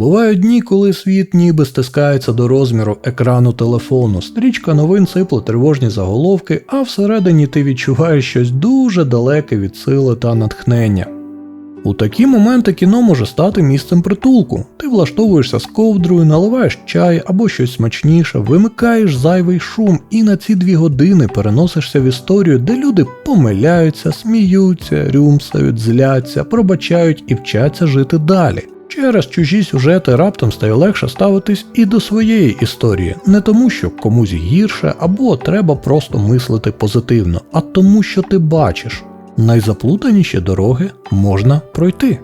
Бувають дні, коли світ ніби стискається до розміру екрану телефону, стрічка новин сипле тривожні заголовки, а всередині ти відчуваєш щось дуже далеке від сили та натхнення. У такі моменти кіно може стати місцем притулку. Ти влаштовуєшся з ковдрою, наливаєш чай або щось смачніше, вимикаєш зайвий шум і на ці дві години переносишся в історію, де люди помиляються, сміються, рюмсають, зляться, пробачають і вчаться жити далі. Через чужі сюжети раптом стає легше ставитись і до своєї історії, не тому, що комусь гірше або треба просто мислити позитивно, а тому, що ти бачиш, найзаплутаніші дороги можна пройти.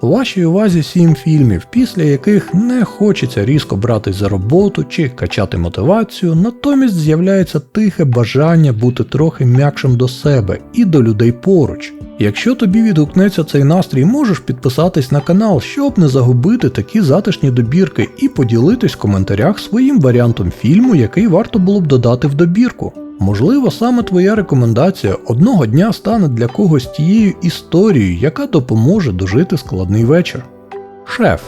Вашій увазі сім фільмів, після яких не хочеться різко братись за роботу чи качати мотивацію, натомість з'являється тихе бажання бути трохи м'якшим до себе і до людей поруч. Якщо тобі відгукнеться цей настрій, можеш підписатись на канал, щоб не загубити такі затишні добірки, і поділитись в коментарях своїм варіантом фільму, який варто було б додати в добірку. Можливо, саме твоя рекомендація одного дня стане для когось тією історією, яка допоможе дожити складний вечір. Шеф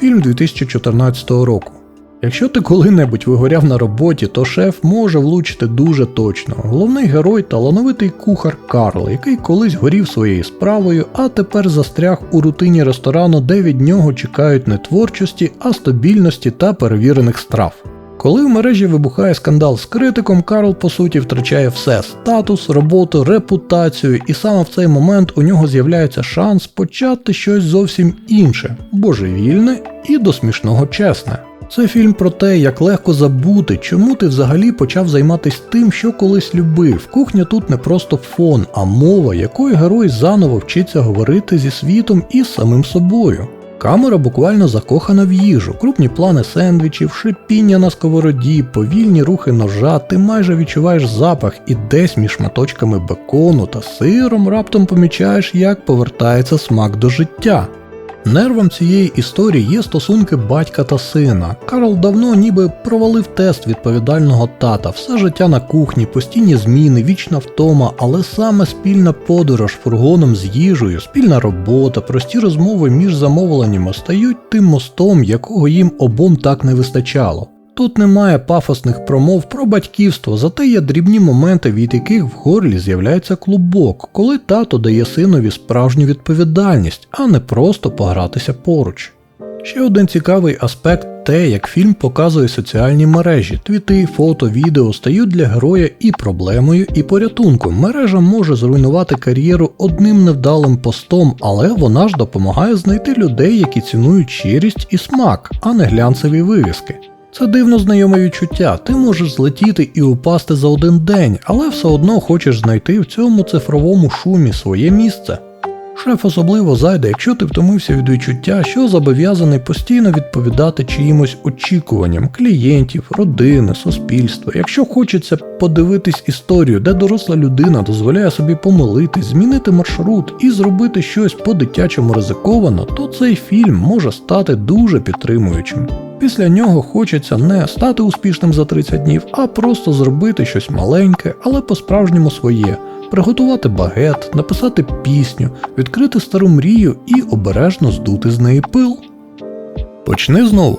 фільм 2014 року. Якщо ти коли-небудь вигоряв на роботі, то шеф може влучити дуже точно. Головний герой талановитий кухар Карл, який колись горів своєю справою, а тепер застряг у рутині ресторану, де від нього чекають не творчості, а стабільності та перевірених страв. Коли в мережі вибухає скандал з критиком, Карл по суті втрачає все статус, роботу, репутацію, і саме в цей момент у нього з'являється шанс почати щось зовсім інше, божевільне і до смішного чесне. Це фільм про те, як легко забути, чому ти взагалі почав займатися тим, що колись любив. Кухня тут не просто фон, а мова, якою герой заново вчиться говорити зі світом і самим собою. Камера буквально закохана в їжу, крупні плани сендвічів, шипіння на сковороді, повільні рухи ножа, ти майже відчуваєш запах і десь між шматочками бекону та сиром раптом помічаєш, як повертається смак до життя. Нервом цієї історії є стосунки батька та сина. Карл давно ніби провалив тест відповідального тата, все життя на кухні, постійні зміни, вічна втома, але саме спільна подорож фургоном з їжею, спільна робота, прості розмови між замовленнями стають тим мостом, якого їм обом так не вистачало. Тут немає пафосних промов про батьківство, зате є дрібні моменти, від яких в горлі з'являється клубок, коли тато дає синові справжню відповідальність, а не просто погратися поруч. Ще один цікавий аспект те, як фільм показує соціальні мережі. Твіти, фото, відео стають для героя і проблемою, і порятунком. Мережа може зруйнувати кар'єру одним невдалим постом, але вона ж допомагає знайти людей, які цінують щирість і смак, а не глянцеві вивіски. Це дивно знайоме відчуття, ти можеш злетіти і упасти за один день, але все одно хочеш знайти в цьому цифровому шумі своє місце. Шеф особливо зайде, якщо ти втомився від відчуття, що зобов'язаний постійно відповідати чиїмось очікуванням клієнтів, родини, суспільства. Якщо хочеться подивитись історію, де доросла людина дозволяє собі помилитись, змінити маршрут і зробити щось по-дитячому ризиковано, то цей фільм може стати дуже підтримуючим. Після нього хочеться не стати успішним за 30 днів, а просто зробити щось маленьке, але по-справжньому своє, приготувати багет, написати пісню, відкрити стару мрію і обережно здути з неї пил. Почни знову.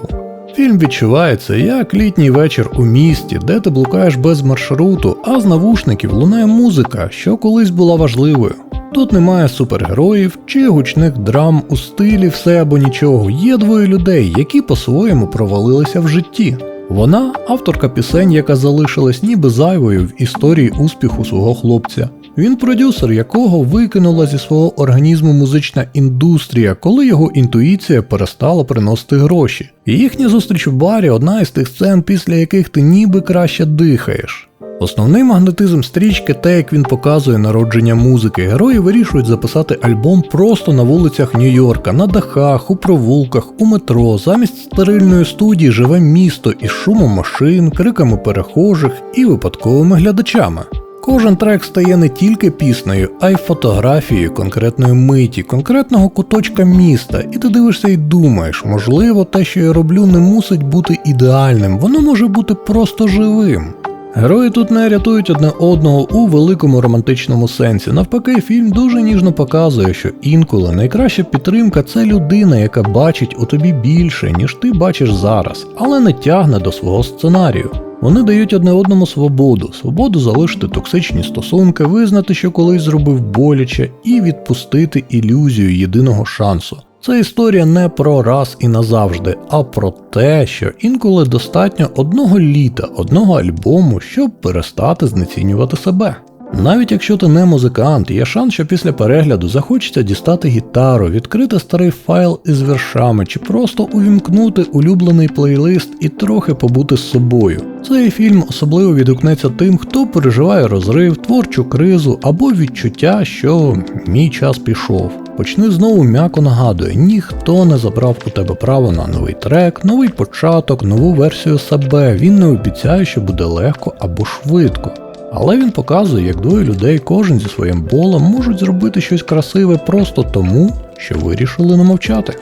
Фільм відчувається як літній вечір у місті, де ти блукаєш без маршруту, а з навушників лунає музика, що колись була важливою. Тут немає супергероїв чи гучних драм у стилі все або нічого. Є двоє людей, які по-своєму провалилися в житті. Вона авторка пісень, яка залишилась ніби зайвою в історії успіху свого хлопця. Він продюсер, якого викинула зі свого організму музична індустрія, коли його інтуїція перестала приносити гроші. І їхня зустріч в барі одна із тих сцен, після яких ти ніби краще дихаєш. Основний магнетизм стрічки те, як він показує народження музики. Герої вирішують записати альбом просто на вулицях Нью-Йорка, на дахах, у провулках, у метро. Замість стерильної студії живе місто із шумом машин, криками перехожих і випадковими глядачами. Кожен трек стає не тільки піснею, а й фотографією конкретної миті, конкретного куточка міста, і ти дивишся і думаєш, можливо, те, що я роблю, не мусить бути ідеальним, воно може бути просто живим. Герої тут не рятують одне одного у великому романтичному сенсі. Навпаки, фільм дуже ніжно показує, що інколи найкраща підтримка це людина, яка бачить у тобі більше, ніж ти бачиш зараз, але не тягне до свого сценарію. Вони дають одне одному свободу, свободу залишити токсичні стосунки, визнати, що колись зробив боляче, і відпустити ілюзію єдиного шансу. Це історія не про раз і назавжди, а про те, що інколи достатньо одного літа, одного альбому, щоб перестати знецінювати себе. Навіть якщо ти не музикант, є шанс, що після перегляду захочеться дістати гітару, відкрити старий файл із віршами чи просто увімкнути улюблений плейлист і трохи побути з собою. Цей фільм особливо відгукнеться тим, хто переживає розрив, творчу кризу або відчуття, що мій час пішов. Почни знову м'яко нагадує, ніхто не забрав у тебе право на новий трек, новий початок, нову версію себе. Він не обіцяє, що буде легко або швидко. Але він показує, як двоє людей, кожен зі своїм болем, можуть зробити щось красиве просто тому, що вирішили не мовчати.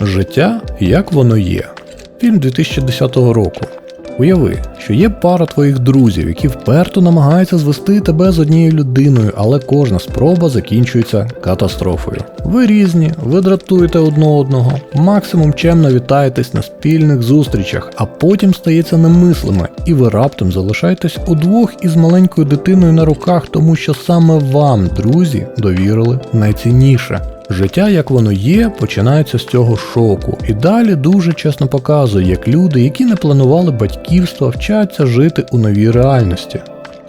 Життя як воно є. Фільм 2010 року. Уяви, що є пара твоїх друзів, які вперто намагаються звести тебе з однією людиною, але кожна спроба закінчується катастрофою. Ви різні, ви дратуєте одне одного, максимум чемно вітаєтесь на спільних зустрічах, а потім стається немислими, і ви раптом залишаєтесь удвох із маленькою дитиною на руках, тому що саме вам, друзі, довірили найцінніше. Життя, як воно є, починається з цього шоку, і далі дуже чесно показує, як люди, які не планували батьківства, вчаться жити у новій реальності.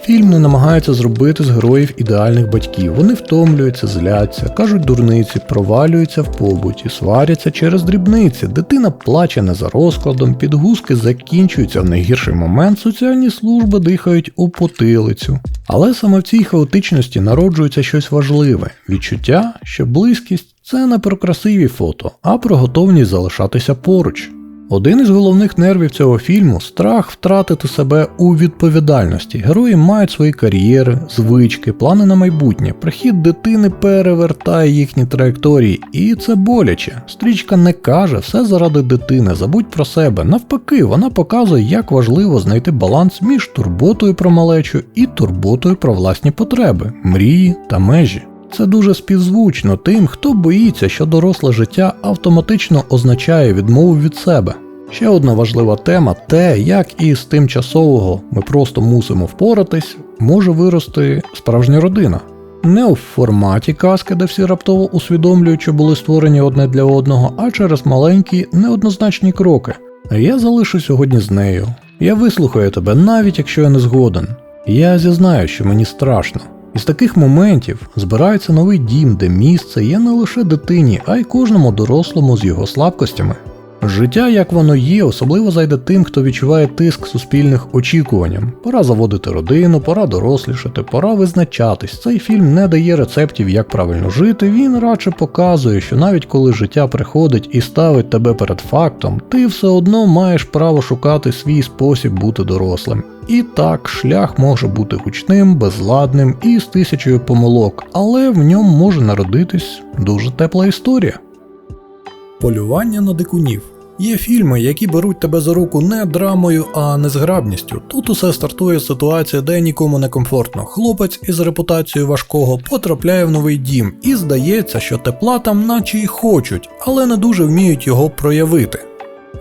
Фільм не намагається зробити з героїв ідеальних батьків. Вони втомлюються, зляться, кажуть дурниці, провалюються в побуті, сваряться через дрібниці, дитина плаче не за розкладом, підгузки закінчуються в найгірший момент, соціальні служби дихають у потилицю. Але саме в цій хаотичності народжується щось важливе відчуття, що близькість це не про красиві фото, а про готовність залишатися поруч. Один із головних нервів цього фільму страх втратити себе у відповідальності. Герої мають свої кар'єри, звички, плани на майбутнє. Прихід дитини перевертає їхні траєкторії, і це боляче. Стрічка не каже все заради дитини, забудь про себе. Навпаки, вона показує, як важливо знайти баланс між турботою про малечу і турботою про власні потреби, мрії та межі. Це дуже співзвучно тим, хто боїться, що доросле життя автоматично означає відмову від себе. Ще одна важлива тема те, як із тимчасового ми просто мусимо впоратись, може вирости справжня родина. Не у форматі казки, де всі раптово усвідомлюють, що були створені одне для одного, а через маленькі неоднозначні кроки. Я залишу сьогодні з нею. Я вислухаю тебе, навіть якщо я не згоден. Я зізнаю, що мені страшно. Із таких моментів збирається новий дім, де місце є не лише дитині, а й кожному дорослому з його слабкостями. Життя, як воно є, особливо зайде тим, хто відчуває тиск суспільних очікуванням. Пора заводити родину, пора дорослішати, пора визначатись. Цей фільм не дає рецептів, як правильно жити. Він радше показує, що навіть коли життя приходить і ставить тебе перед фактом, ти все одно маєш право шукати свій спосіб бути дорослим. І так, шлях може бути гучним, безладним і з тисячою помилок, але в ньому може народитись дуже тепла історія. Полювання на дикунів. Є фільми, які беруть тебе за руку не драмою, а незграбністю. Тут усе стартує з ситуації, де нікому не комфортно. Хлопець із репутацією важкого потрапляє в новий дім, і здається, що тепла там наче й хочуть, але не дуже вміють його проявити.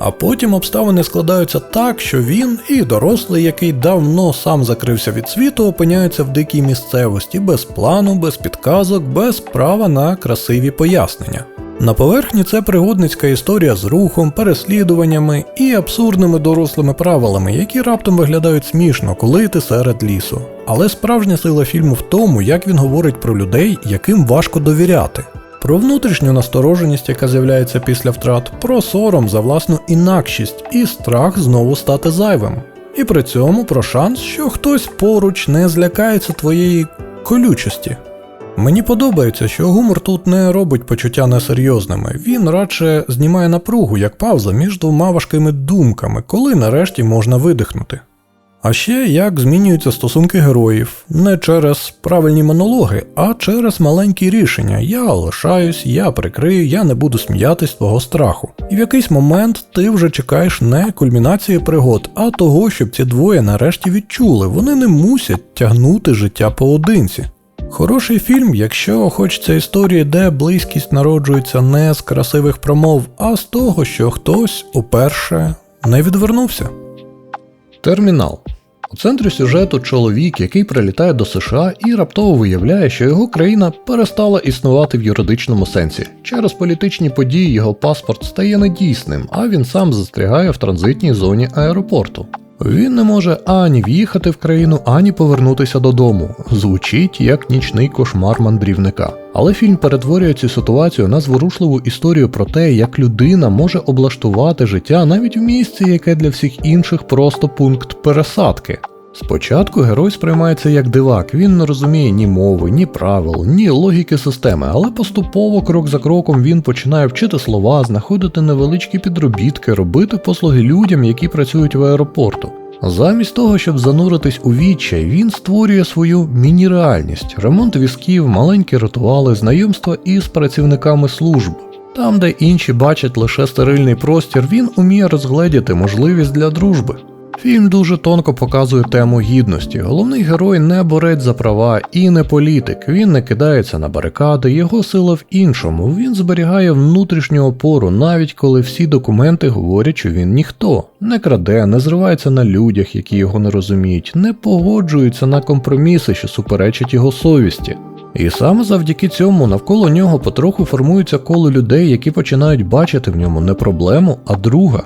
А потім обставини складаються так, що він і дорослий, який давно сам закрився від світу, опиняються в дикій місцевості, без плану, без підказок, без права на красиві пояснення. На поверхні це пригодницька історія з рухом, переслідуваннями і абсурдними дорослими правилами, які раптом виглядають смішно, коли ти серед лісу. Але справжня сила фільму в тому, як він говорить про людей, яким важко довіряти. Про внутрішню настороженість, яка з'являється після втрат, про сором за власну інакшість і страх знову стати зайвим. І при цьому про шанс, що хтось поруч не злякається твоєї колючості. Мені подобається, що гумор тут не робить почуття несерйозними, він радше знімає напругу як пауза між двома важкими думками, коли нарешті можна видихнути. А ще як змінюються стосунки героїв не через правильні монологи, а через маленькі рішення. Я лишаюсь, я прикрию, я не буду сміятись твого страху. І в якийсь момент ти вже чекаєш не кульмінації пригод, а того, щоб ці двоє нарешті відчули, вони не мусять тягнути життя поодинці. Хороший фільм, якщо хочеться історії, де близькість народжується не з красивих промов, а з того, що хтось уперше не відвернувся. Термінал. У центрі сюжету чоловік, який прилітає до США і раптово виявляє, що його країна перестала існувати в юридичному сенсі. Через політичні події його паспорт стає недійсним, а він сам застрягає в транзитній зоні аеропорту. Він не може ані в'їхати в країну, ані повернутися додому. Звучить як нічний кошмар мандрівника. Але фільм перетворює цю ситуацію на зворушливу історію про те, як людина може облаштувати життя навіть в місці, яке для всіх інших просто пункт пересадки. Спочатку герой сприймається як дивак, він не розуміє ні мови, ні правил, ні логіки системи, але поступово, крок за кроком, він починає вчити слова, знаходити невеличкі підробітки, робити послуги людям, які працюють в аеропорту. Замість того, щоб зануритись у відчай, він створює свою міні-реальність, ремонт візків, маленькі ритуали, знайомства із працівниками служб. Там, де інші бачать лише стерильний простір, він уміє розгледіти можливість для дружби. Фільм дуже тонко показує тему гідності. Головний герой не борець за права і не політик. Він не кидається на барикади, його сила в іншому. Він зберігає внутрішню опору, навіть коли всі документи говорять, що він ніхто, не краде, не зривається на людях, які його не розуміють, не погоджується на компроміси, що суперечать його совісті. І саме завдяки цьому навколо нього потроху формується коло людей, які починають бачити в ньому не проблему, а друга.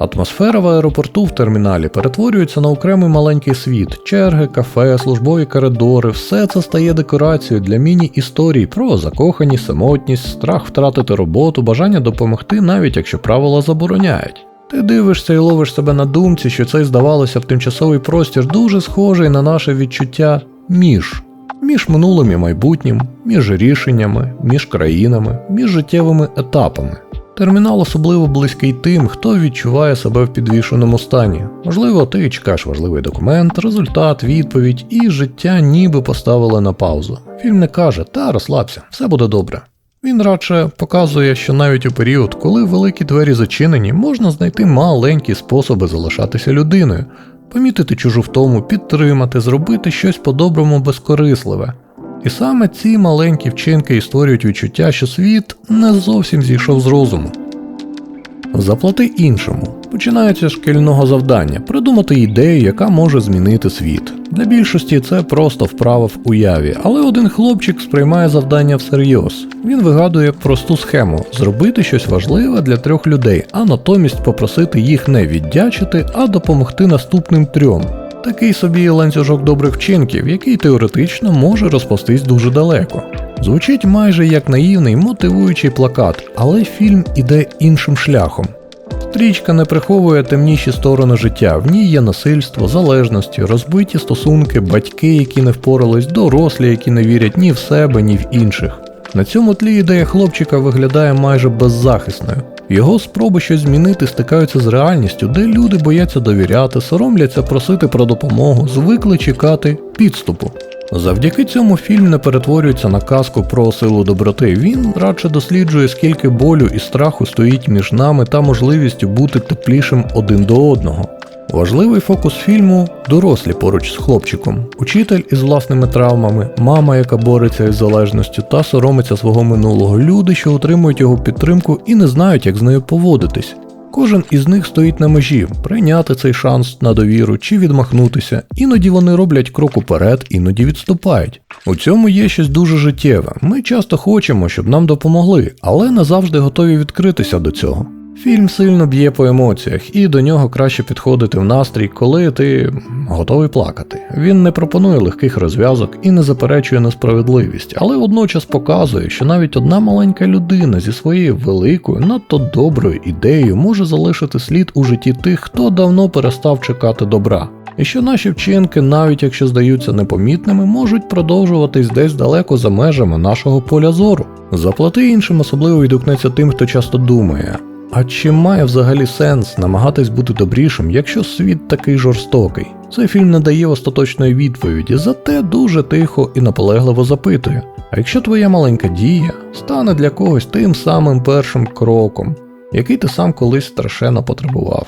Атмосфера в аеропорту в терміналі перетворюється на окремий маленький світ, черги, кафе, службові коридори, все це стає декорацією для міні-історій про закоханість, самотність, страх втратити роботу, бажання допомогти, навіть якщо правила забороняють. Ти дивишся і ловиш себе на думці, що цей здавалося б тимчасовий простір дуже схожий на наше відчуття між. Між минулим і майбутнім, між рішеннями, між країнами, між життєвими етапами. Термінал особливо близький тим, хто відчуває себе в підвішеному стані. Можливо, ти чекаєш важливий документ, результат, відповідь, і життя ніби поставили на паузу. Фільм не каже, та розслабся, все буде добре. Він радше показує, що навіть у період, коли великі двері зачинені, можна знайти маленькі способи залишатися людиною, помітити чужу втому, підтримати, зробити щось по-доброму безкорисливе. І саме ці маленькі вчинки і створюють відчуття, що світ не зовсім зійшов з розуму. Заплати іншому. Починається з шкільного завдання придумати ідею, яка може змінити світ. Для більшості це просто вправа в уяві, але один хлопчик сприймає завдання всерйоз. Він вигадує просту схему зробити щось важливе для трьох людей, а натомість попросити їх не віддячити, а допомогти наступним трьом. Такий собі ланцюжок добрих вчинків, який теоретично може розпастись дуже далеко. Звучить майже як наївний мотивуючий плакат, але фільм іде іншим шляхом. Стрічка не приховує темніші сторони життя, в ній є насильство, залежності, розбиті стосунки, батьки, які не впорались, дорослі, які не вірять ні в себе, ні в інших. На цьому тлі ідея хлопчика виглядає майже беззахисною. Його спроби щось змінити стикаються з реальністю, де люди бояться довіряти, соромляться просити про допомогу, звикли чекати підступу. Завдяки цьому фільм не перетворюється на казку про силу доброти. Він радше досліджує, скільки болю і страху стоїть між нами та можливістю бути теплішим один до одного. Важливий фокус фільму дорослі поруч з хлопчиком, учитель із власними травмами, мама, яка бореться із залежністю та соромиться свого минулого, люди, що отримують його підтримку і не знають, як з нею поводитись. Кожен із них стоїть на межі, прийняти цей шанс на довіру чи відмахнутися. Іноді вони роблять крок уперед, іноді відступають. У цьому є щось дуже життєве. Ми часто хочемо, щоб нам допомогли, але не завжди готові відкритися до цього. Фільм сильно б'є по емоціях, і до нього краще підходити в настрій, коли ти готовий плакати. Він не пропонує легких розв'язок і не заперечує несправедливість, але водночас показує, що навіть одна маленька людина зі своєю великою, надто доброю ідеєю може залишити слід у житті тих, хто давно перестав чекати добра. І що наші вчинки, навіть якщо здаються непомітними, можуть продовжуватись десь далеко за межами нашого поля зору. Заплати іншим особливо відгукнеться тим, хто часто думає. А чи має взагалі сенс намагатись бути добрішим, якщо світ такий жорстокий? Цей фільм не дає остаточної відповіді, зате дуже тихо і наполегливо запитує. А якщо твоя маленька дія стане для когось тим самим першим кроком, який ти сам колись страшенно потребував?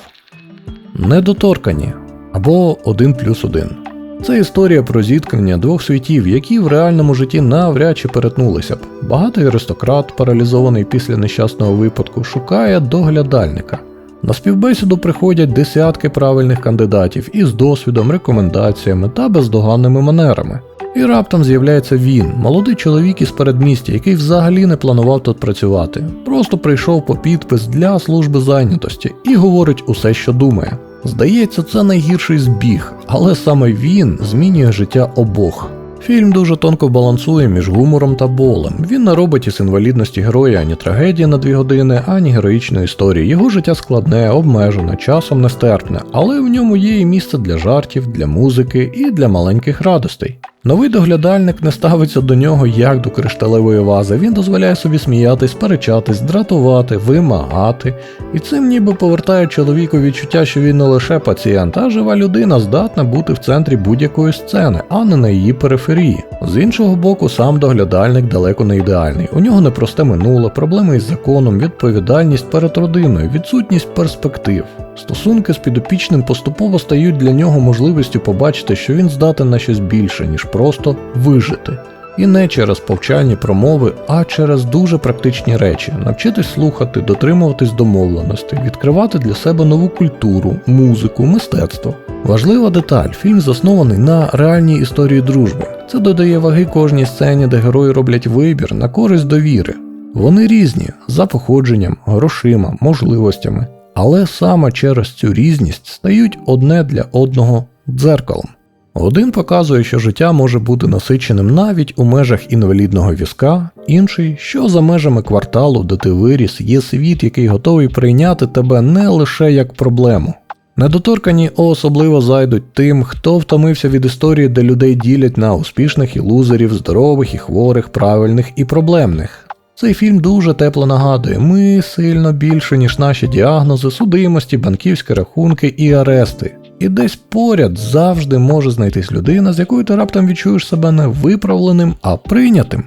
Недоторкані або один плюс один. Це історія про зіткнення двох світів, які в реальному житті навряд чи перетнулися б. Багатий аристократ, паралізований після нещасного випадку, шукає доглядальника. На співбесіду приходять десятки правильних кандидатів із досвідом, рекомендаціями та бездоганними манерами. І раптом з'являється він, молодий чоловік із передмістя, який взагалі не планував тут працювати. Просто прийшов по підпис для служби зайнятості і говорить усе, що думає. Здається, це найгірший збіг, але саме він змінює життя обох. Фільм дуже тонко балансує між гумором та болем. Він не робить із інвалідності героя ані трагедії на дві години, ані героїчної історії. Його життя складне, обмежене, часом нестерпне, але в ньому є і місце для жартів, для музики і для маленьких радостей. Новий доглядальник не ставиться до нього як до кришталевої вази. Він дозволяє собі сміятись, сперечатись, дратувати, вимагати. І цим ніби повертає чоловіку відчуття, що він не лише пацієнт, а жива людина здатна бути в центрі будь-якої сцени, а не на її периферії. З іншого боку, сам доглядальник далеко не ідеальний. У нього непросте минуле, проблеми із законом, відповідальність перед родиною, відсутність перспектив. Стосунки з підопічним поступово стають для нього можливістю побачити, що він здатен на щось більше, ніж просто вижити. І не через повчальні промови, а через дуже практичні речі, навчитись слухати, дотримуватись домовленостей, відкривати для себе нову культуру, музику, мистецтво. Важлива деталь, фільм заснований на реальній історії дружби. Це додає ваги кожній сцені, де герої роблять вибір на користь довіри. Вони різні за походженням, грошима, можливостями, але саме через цю різність стають одне для одного дзеркалом. Один показує, що життя може бути насиченим навіть у межах інвалідного візка, інший, що за межами кварталу, де ти виріс, є світ, який готовий прийняти тебе не лише як проблему. Недоторкані особливо зайдуть тим, хто втомився від історії, де людей ділять на успішних і лузерів, здорових і хворих, правильних і проблемних. Цей фільм дуже тепло нагадує, ми сильно більше, ніж наші діагнози, судимості, банківські рахунки і арешти. І десь поряд завжди може знайтись людина, з якою ти раптом відчуєш себе не виправленим, а прийнятим.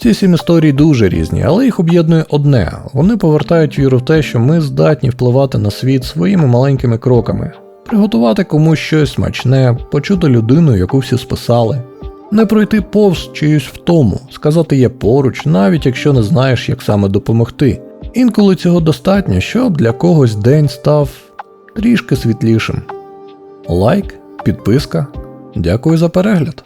Ці сім історій дуже різні, але їх об'єднує одне: вони повертають віру в те, що ми здатні впливати на світ своїми маленькими кроками, приготувати комусь щось смачне, почути людину, яку всі списали, не пройти повз чиюсь втому, сказати є поруч, навіть якщо не знаєш, як саме допомогти. Інколи цього достатньо, щоб для когось день став трішки світлішим. Лайк, підписка. Дякую за перегляд.